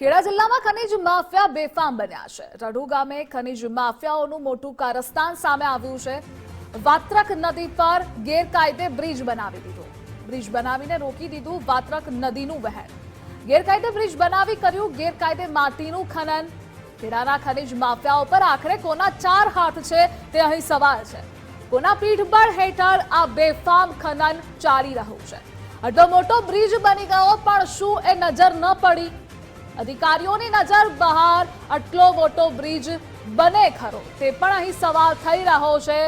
ખેડા જિલ્લામાં ખનીજ માફિયા બેફામ બન્યા છે. રઢુ ગામે ખનીજ માફિયાઓનું મોટું કારસ્તાન સામે આવ્યું છે. વાત્રક નદી પર ગેરકાયદે બ્રિજ બનાવી દીધો. બ્રિજ બનાવીને રોકી દીધું વાત્રક નદીનું વહેણ. ગેરકાયદે બ્રિજ બનાવી કર્યું ગેરકાયદે માટીનું ખનન. ખેડાના ખનીજ માફિયાઓ પર આખરે કોના ચાર હાથ છે તે અહીં સવાલ છે. કોના પીઠબળ હેઠળ આ બેફામ ખનન ચાલી રહ્યું છે? આટલો મોટો બ્રિજ બની ગયો, પણ શું એ નજર ન પડી? અધિકારીઓની નજર બહાર, આટલો મોટો બ્રિજ બને ખરો, તે પણ અહીં સવાલ થઈ રહ્યો છે.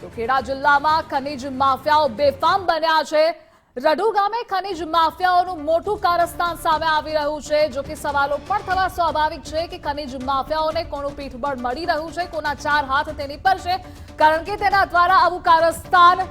તો ખેડા જિલ્લામાં ખનીજ માફિયાઓ બેફામ બન્યા છે. રઢુ ગામે ખનીજ માફિયાઓનું મોટું કારસ્તાન સામે આવી રહ્યું છે. જો કે સવાલો પણ થવા સ્વાભાવિક છે કે ખનીજ માફિયાઓને કોનું પીઠબળ મળી રહ્યું છે, કોના ચાર હાથ તેની પર છે, કારણ કે તેના દ્વારા આવું કારસ્તાન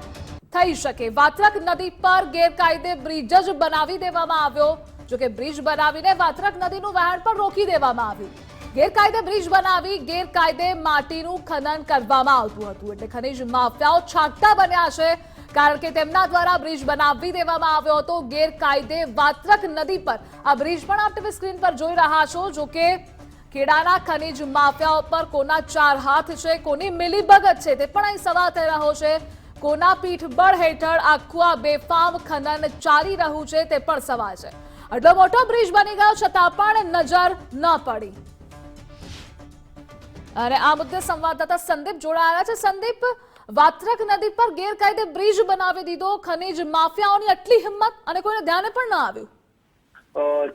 થઈ શકે. વાત્રક નદી પર ગેરકાયદે બ્રિજ જ બનાવી દેવામાં આવ્યો. જો કે બ્રિજ બનાવીને વાત્રક નદીનું વહેણ પણ રોકી દેવામાં આવ્યું ગેરકાયદે બ્રિજ બનાવી, ગેરકાયદે માટીનું ખનન કરવામાં આવતું હતું. એટલે ખનીજ માફિયાઓ છાંટતા બન્યા છે. કારણ કે તેમના દ્વારા બ્રિજ બનાવી દેવામાં આવ્યો હતો. ગેરકાયદે વાત્રક નદી પર. આ બ્રિજ પણ આપ ટીવી સ્ક્રીન પર જોઈ રહ્યા છો. જો કે ખેડાના ખનીજ માફિયાઓ પર કોના ચાર હાથ છે, કોની મિલીભગત છે તે પણ અહીં સવાલ થઈ રહ્યો છે. કોના પીઠબળ હેઠળ આખું આ બેફામ ખનન ચાલી રહ્યું છે તે પણ સવાલ છે. આટલો મોટો બ્રિજ બની ગયો છતાં પણ નજર ન પડી. અને આ મુદ્દે સંવાદદાતા સંદીપ જોડાયા છે. સંદીપ, વાત્રક નદી પર ગેરકાયદે બ્રિજ બનાવી દીધો. ખનીજ માફિયાઓની આટલી હિંમત અને કોઈને ધ્યાને પણ ન આવ્યું.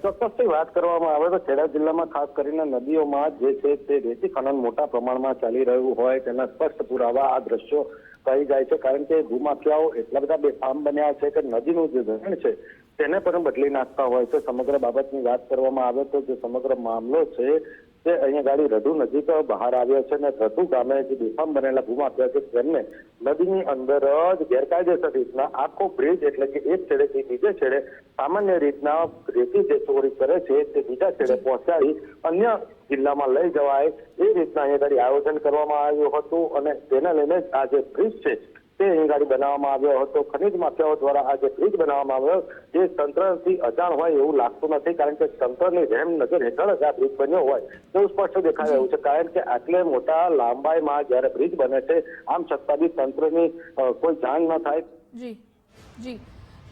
ચોક્કસથી વાત કરવામાં આવે તો ખેડા જિલ્લામાં ખાસ કરીને નદીઓમાં જે છે તે રેતી ખનન મોટા પ્રમાણમાં ચાલી રહ્યું હોય તેના સ્પષ્ટ પુરાવા આ દ્રશ્યો કહી જાય છે. કારણ કે ભૂમાફિયાઓ એટલા બધા બેફામ બન્યા છે કે નદીનું જે ધરણ છે તેને પણ બદલી નાખતા હોય છે. સમગ્ર બાબતની વાત કરવામાં આવે તો જે સમગ્ર મામલો છે, તે અહીંયા ગાડી રઢુ નજીક બહાર આવ્યો છે અને રઢુ ગામે જે બેફામ બનેલા ભૂમાફિયા છે, તેમને નદીની અંદર જ ગેરકાયદેસર રીતના આખો બ્રિજ એટલે કે એક છેડેથી બીજે છેડે સામાન્ય રીતના રેતી જે ચોરી કરે છે, તે બીજા છેડે પહોંચાડી અન્ય જિલ્લામાં લઈ જવાય એ રીતના અહીંયા ગાડી આયોજન કરવામાં આવ્યું હતું અને તેને લઈને આ જે બ્રિજ છે તે રેલગાડી ગાડી બનાવવામાં આવ્યો હતો. ખનીજ માફિયાઓ દ્વારા આ જે બ્રિજ બનાવવામાં આવ્યો, જે તંત્રથી અજાણ હોય એવું લાગતું નથી, કારણ કે તંત્રની રહેમ નજર હેઠળ જ આ બ્રિજ બન્યો હોય તેવું સ્પષ્ટ દેખાઈ રહ્યું છે. કારણ કે આટલે મોટા લાંબાઈમાં જ્યારે બ્રિજ બને છે, આમ છતાં બી તંત્રની કોઈ જાણ ન થાય. જી જી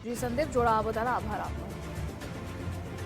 જી, સંદીપ જોડાવા બદલ આભાર આપનો.